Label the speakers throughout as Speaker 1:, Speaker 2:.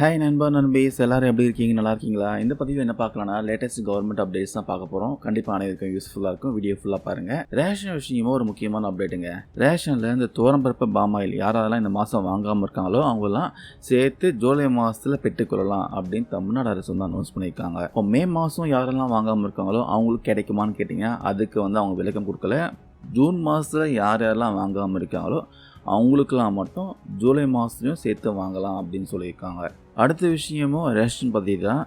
Speaker 1: hi நண்பா நண்பேஸ் எல்லோரும் எப்படி இருக்கீங்க நல்லா இருக்கீங்களா இந்த பதிவு என்ன பார்க்கலாம்னா லேட்டஸ்ட் கவர்மெண்ட் அப்டேட்ஸ் தான் பார்க்க போகிறோம் கண்டிப்பாக அனைவருக்கும் யூஸ்ஃபுல்லாக இருக்கும் வீடியோ ஃபுல்லாக பாருங்கள் ரேஷன் விஷயமும் ஒரு முக்கியமான அப்டேட்டுங்க ரேஷனில் இந்த தோரம்பருப்பு பாமாயில் யாரெல்லாம் இந்த மாதம் வாங்காமல் இருக்காங்களோ அவங்களாம் சேர்த்து ஜூலை மாதத்தில் பெற்றுக்கொள்ளலாம் அப்படின்னு தமிழ்நாடு அரசு வந்து அனௌன்ஸ் பண்ணியிருக்காங்க இப்போ மே மாதம் யாரெல்லாம் வாங்காமல் இருக்காங்களோ அவங்களுக்கு கிடைக்குமான்னு கேட்டிங்க அதுக்கு வந்து அவங்க விளக்கம் கொடுக்கல ஜூன் மாதத்தில் யார் யாரெல்லாம் வாங்காமல் இருக்காங்களோ அவங்களுக்கெல்லாம் மட்டும் ஜூலை மாதத்துலையும் சேர்த்து வாங்கலாம் அப்படின்னு சொல்லியிருக்காங்க அடுத்த விஷயமும் ரேஷன் பற்றி தான்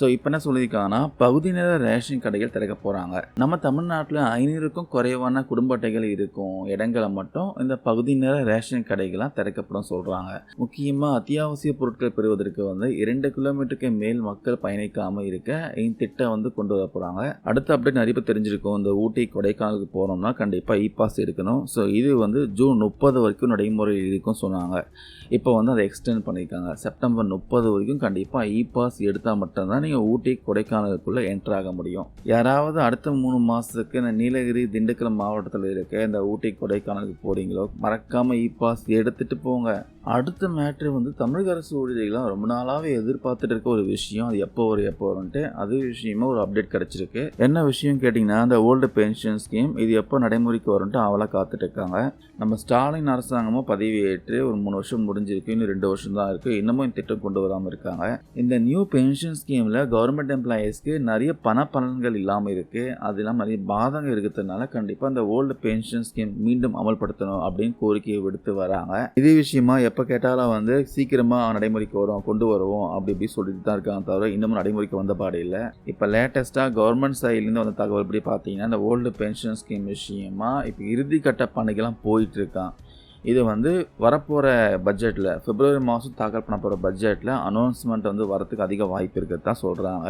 Speaker 1: ஸோ இப்போ என்ன சொல்லியிருக்காங்கன்னா பகுதி நேர ரேஷன் கடைகள் திறக்க போகிறாங்க நம்ம தமிழ்நாட்டில் ஐநூறுக்கும் குறைவான குடும்ப அட்டைகள் இருக்கும் இடங்களை மட்டும் இந்த பகுதி நேர ரேஷன் கடைகள்லாம் திறக்கப்படும் சொல்கிறாங்க முக்கியமாக அத்தியாவசிய பொருட்கள் பெறுவதற்கு வந்து இரண்டு கிலோமீட்டருக்கு மேல் மக்கள் பயணிக்காமல் இருக்க திட்டம் வந்து கொண்டு வர போகிறாங்க அடுத்த அப்டேட் நிறைய தெரிஞ்சிருக்கும் இந்த ஊட்டி கொடைக்கானலுக்கு போகிறோம்னா கண்டிப்பாக இ பாஸ் எடுக்கணும் ஸோ இது வந்து ஜூன் முப்பது வரைக்கும் நடைமுறையில் இருக்கும் சொன்னாங்க இப்போ வந்து அதை எக்ஸ்டெண்ட் பண்ணியிருக்காங்க செப்டம்பர் முப்பது வரைக்கும் கண்டிப்பாக இ பாஸ் எடுத்தால் மட்டும்தான் நீங்கள் ஊட்டி கொடைக்கானலுக்குள்ளே என்ட்ராக முடியும் யாராவது அடுத்த மூணு மாதத்துக்கு இந்த நீலகிரி திண்டுக்கல் மாவட்டத்தில் இருக்க இந்த ஊட்டி கொடைக்கானலுக்கு போகிறீங்களோ மறக்காமல் இ பாஸ் எடுத்துகிட்டு போங்க அடுத்த மேட்ரு வந்து தமிழக அரசு ஊழியர்கள்லாம் ரொம்ப நாளாகவே எதிர்பார்த்துட்டு இருக்க ஒரு விஷயம் அது எப்போ வரும் எப்போ வரும்ட்டு அது விஷயமா ஒரு அப்டேட் கிடச்சிருக்கு என்ன விஷயம் கேட்டிங்கன்னா அந்த ஓல்டு பென்ஷன் ஸ்கீம் இது எப்போ நடைமுறைக்கு வரும்ட்டு அவளாக காத்துட்டு இருக்காங்க நம்ம ஸ்டாலின் அரசாங்கமும் பதவி ஏற்று ஒரு மூணு வருஷம் முடிஞ்சிருக்கு இன்னும் ரெண்டு வருஷம் தான் இருக்குது இன்னமும் இந்த திட்டம் கொண்டு வராமல் இருக்காங்க இந்த நியூ பென்ஷன் ஸ்கீமில் கவர்மெண்ட் எம்ப்ளாயீஸ்க்கு நிறைய பண பலன்கள் இல்லாமல் இருக்குது அது இல்லாமல் நிறைய பாதகம் இருக்கிறதுனால கண்டிப்பாக அந்த ஓல்டு பென்ஷன் ஸ்கீம் மீண்டும் அமல்படுத்தணும் அப்படின்னு கோரிக்கையை விடுத்து வராங்க இதே விஷயமா எப்போ கேட்டாலும் வந்து சீக்கிரமாக நடைமுறைக்கு வரும் கொண்டு வருவோம் அப்படி இப்படி சொல்லிட்டு தான் இருக்காங்க தவிர இன்னமும் நடைமுறைக்கு வந்த பாடு இல்லை இப்போ லேட்டஸ்ட்டாக கவர்மெண்ட் சைட்லேருந்து வந்த தகவல் படி பார்த்தீங்கன்னா இந்த ஓல்டு பென்ஷன் ஸ்கீம் விஷயமா இப்போ இறுதிக்கட்ட பணிகள்லாம் போயிட்டுருக்கான் இது வந்து வரப்போகிற பட்ஜெட்டில் பிப்ரவரி மாதம் தாக்கல் பண்ண போகிற பட்ஜெட்டில் அனௌன்ஸ்மெண்ட் வந்து வரத்துக்கு அதிக வாய்ப்பு இருக்கிறது தான் சொல்கிறாங்க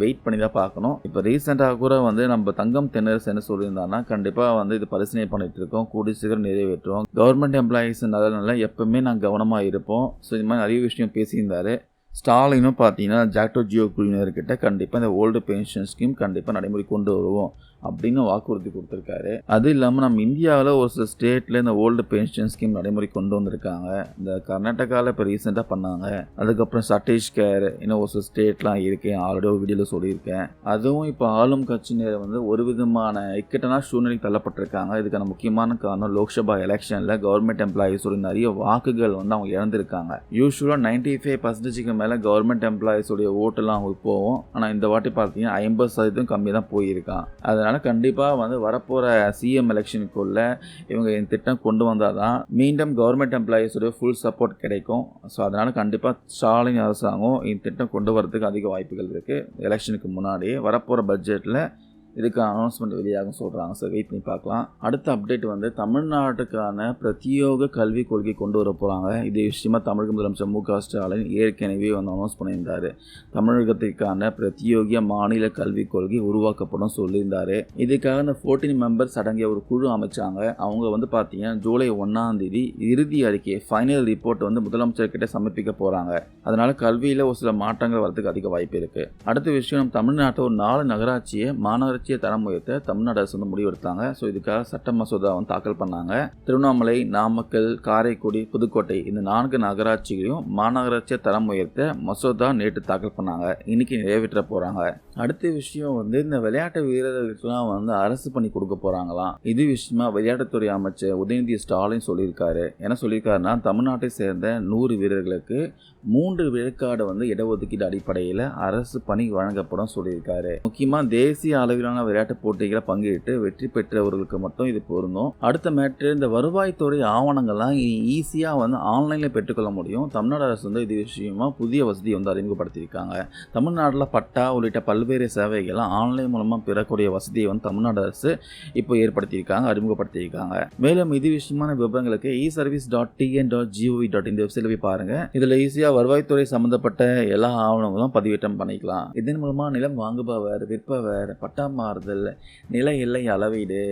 Speaker 1: வெயிட் பண்ணி தான் பார்க்கணும் இப்போ ரீசெண்டாக கூட வந்து நம்ம தங்கம் தென்னரசு என்ன சொல்லியிருந்தாங்கன்னா கண்டிப்பாக வந்து இது பரிசீலனை பண்ணிகிட்டு இருக்கோம் கூடி சீக்கிரம் நிறைவேற்றுவோம் கவர்மெண்ட் எம்ப்ளாயீஸ் நல்ல நல்லா எப்பவுமே நாங்கள் கவனமாக இருப்போம் ஸோ இது மாதிரி நிறைய விஷயம் பேசியிருந்தாரு ஸ்டாலினும் பார்த்தீங்கன்னா ஜாக்டோ ஜியோ குழுவினர்கிட்ட கண்டிப்பாக இந்த ஓல்டு பென்ஷன் ஸ்கீம் கண்டிப்பாக நடைமுறை கொண்டு வருவோம் அப்படின்னு வாக்குறுதி கொடுத்துருக்காரு அது இல்லாமல் நம்ம இந்தியாவில் ஒரு சில ஸ்டேட்டில் இந்த ஓல்டு பென்ஷன் ஸ்கீம் நடைமுறை கொண்டு வந்திருக்காங்க இந்த கர்நாடகாவில் இப்போ ரீசெண்டாக பண்ணாங்க அதுக்கப்புறம் சட்டீஸ்கர் இன்னும் ஒரு சில ஸ்டேட்லாம் இருக்கேன் ஆல்ரெடி ஒரு வீடியோவில் சொல்லியிருக்கேன் அதுவும் இப்போ ஆளும் கட்சியினர் வந்து ஒரு விதமான இக்கட்டான சூழ்நிலைக்கு தள்ளப்பட்டிருக்காங்க இதுக்கான முக்கியமான காரணம் லோக்சபா எலெக்ஷனில் கவர்மெண்ட் எம்ப்ளாயிஸோட நிறைய வாக்குகள் வந்து அவங்க இழந்திருக்காங்க யூஸ்வலாக நைன்டி ஃபைவ் பர்சன்டேஜுக்கு மேலே கவர்மெண்ட் எம்ப்ளாயீஸுடைய ஓட்டெல்லாம் அவங்களுக்கு போவோம் ஆனால் இந்த வாட்டி பார்த்தீங்கன்னா ஐம்பது சதவீதம் கம்மி தான் போயிருக்கான் அதனால் கண்டிப்பாக வந்து வரப்போகிற சிஎம் எலெக்ஷனுக்குள்ளே இவங்க இந்த திட்டம் கொண்டு வந்தால் தான் மீண்டும் கவர்மெண்ட் எம்ப்ளாயீஸுடைய ஃபுல் சப்போர்ட் கிடைக்கும் ஸோ அதனால் கண்டிப்பாக ஸ்டாலின் அரசாங்கம் இந்த திட்டம் கொண்டு வரதுக்கு அதிக வாய்ப்புகள் இருக்குது எலெக்ஷனுக்கு முன்னாடி வரப்போகிற பட்ஜெட்டில் இதுக்கு அனௌன்ஸ்மெண்ட் வெளியாகும் சொல்கிறாங்க சார் வெயிட் பண்ணி பார்க்கலாம் அடுத்த அப்டேட் வந்து தமிழ்நாட்டுக்கான பிரத்யோக கல்விக் கொள்கை கொண்டு வர போகிறாங்க இது விஷயமா தமிழக முதலமைச்சர் மு க ஸ்டாலின் ஏற்கனவே வந்து அனௌன்ஸ் பண்ணியிருந்தார் தமிழகத்திற்கான பிரத்யோகிய மாநில கல்விக் கொள்கை உருவாக்கப்படும் சொல்லியிருந்தார் இதுக்காக இந்த ஃபோர்டீன் மெம்பர்ஸ் அடங்கிய ஒரு குழு அமைச்சாங்க அவங்க வந்து பார்த்தீங்கன்னா ஜூலை ஒன்றாம் தேதி இறுதி அறிக்கை ஃபைனல் ரிப்போர்ட் வந்து முதலமைச்சர்கிட்ட சமர்ப்பிக்க போகிறாங்க அதனால் கல்வியில் ஒரு சில மாற்றங்கள் வரதுக்கு அதிக வாய்ப்பு இருக்குது அடுத்த விஷயம் நம்ம தமிழ்நாட்டில் ஒரு நாலு நகராட்சியை மாநகர வளர்ச்சியை தரம் உயர்த்த தமிழ்நாடு அரசு வந்து முடிவெடுத்தாங்க ஸோ இதுக்காக சட்ட மசோதா வந்து தாக்கல் பண்ணாங்க திருவண்ணாமலை நாமக்கல் காரைக்குடி புதுக்கோட்டை இந்த நான்கு நகராட்சிகளையும் மாநகராட்சியை தரம் உயர்த்த மசோதா நேற்று தாக்கல் பண்ணாங்க இன்னைக்கு நிறைவேற்ற போறாங்க அடுத்த விஷயம் வந்து இந்த விளையாட்டு வீரர்களுக்கெல்லாம் வந்து அரசு பண்ணி கொடுக்க போறாங்களாம் இது விஷயமா விளையாட்டுத்துறை அமைச்சர் உதயநிதி ஸ்டாலின் சொல்லியிருக்காரு என்ன சொல்லியிருக்காருன்னா தமிழ்நாட்டை சேர்ந்த நூறு வீரர்களுக்கு மூன்று விழுக்காடு வந்து இடஒதுக்கீடு அடிப்படையில் அரசு பணி வழங்கப்படும் சொல்லியிருக்காரு முக்கியமாக தேசிய அளவிலான மாதிரியான விளையாட்டு போட்டிகளை பங்கேற்று வெற்றி பெற்றவர்களுக்கு மட்டும் இது பொருந்தும் அடுத்த மேட்ரு இந்த வருவாய்த்துறை ஆவணங்கள்லாம் ஈஸியாக வந்து ஆன்லைனில் பெற்றுக்கொள்ள முடியும் தமிழ்நாடு அரசு வந்து இது விஷயமா புதிய வசதி வந்து அறிமுகப்படுத்தியிருக்காங்க தமிழ்நாட்டில் பட்டா உள்ளிட்ட பல்வேறு சேவைகளை ஆன்லைன் மூலமாக பெறக்கூடிய வசதியை வந்து தமிழ்நாடு அரசு இப்போ ஏற்படுத்தியிருக்காங்க அறிமுகப்படுத்தியிருக்காங்க மேலும் இது விஷயமான விவரங்களுக்கு e service dot TN dot GOV dot இந்த வெப்சைட்ல போய் பாருங்க இதில் ஈஸியாக வருவாய்த்துறை சம்மந்தப்பட்ட எல்லா ஆவணங்களும் பதிவேற்றம் பண்ணிக்கலாம் இதன் மூலமாக நிலம் வாங்குபவர் விற்பவர் பட்டா இடமாறுதல் நில எல்லை அளவீடு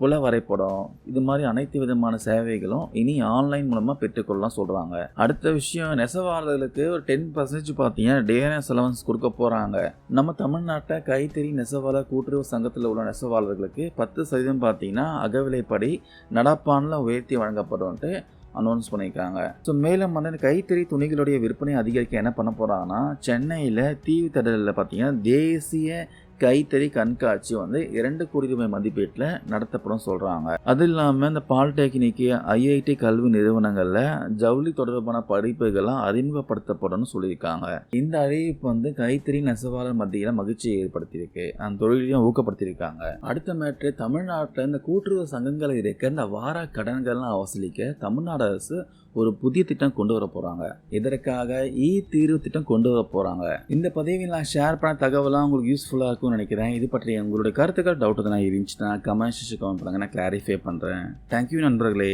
Speaker 1: புல வரைபடம் இது மாதிரி அனைத்து விதமான சேவைகளும் இனி ஆன்லைன் மூலமாக பெற்றுக்கொள்ளலாம் சொல்கிறாங்க அடுத்த விஷயம் நெசவாளர்களுக்கு ஒரு டென் பர்சன்டேஜ் பார்த்தீங்கன்னா டிஎன்எஸ் அலவன்ஸ் கொடுக்க போகிறாங்க நம்ம தமிழ்நாட்டை கைத்தறி நெசவாளர் கூட்டுறவு சங்கத்தில் உள்ள நெசவாளர்களுக்கு பத்து சதவீதம் பார்த்தீங்கன்னா அகவிலைப்படி நடப்பானில் உயர்த்தி வழங்கப்படும்ட்டு அனௌன்ஸ் பண்ணியிருக்காங்க ஸோ மேலும் வந்து கைத்தறி துணிகளுடைய விற்பனை அதிகரிக்க என்ன பண்ண போகிறாங்கன்னா சென்னையில் தீவு தடலில் பார்த்தீங்கன்னா தேசிய கைத்தறி கண்காட்சி வந்து இரண்டு கோடி மதிப்பீட்டில் நடத்தப்படும் சொல்கிறாங்க அது இல்லாமல் இந்த பாலிடெக்னிக்கு ஐஐடி கல்வி நிறுவனங்களில் ஜவுளி தொடர்பான படிப்புகள்லாம் அறிமுகப்படுத்தப்படும் சொல்லியிருக்காங்க இந்த அறிவிப்பு வந்து கைத்தறி நெசவாளர் மத்தியில் மகிழ்ச்சியை ஏற்படுத்தியிருக்கு அந்த தொழிலையும் ஊக்கப்படுத்தியிருக்காங்க அடுத்த மேற்று தமிழ்நாட்டில் இந்த கூட்டுறவு சங்கங்களை இருக்க இந்த வார கடன்கள்லாம் வசூலிக்க தமிழ்நாடு அரசு ஒரு புதிய திட்டம் கொண்டு வர போறாங்க இதற்காக இ தீர்வு திட்டம் கொண்டு வர போறாங்க இந்த பதவியில் நான் ஷேர் பண்ண தகவலாம் உங்களுக்கு யூஸ்ஃபுல்லாக இருக்கும்னு நினைக்கிறேன் இது பற்றி உங்களுடைய கருத்துக்கள் டவுட் நான் இருந்துச்சுன்னா கமெண்ட் கமெண்ட் பண்ணுங்க நான் கிளாரிஃபை பண்ணுறேன் தேங்க்யூ நண்பர்களே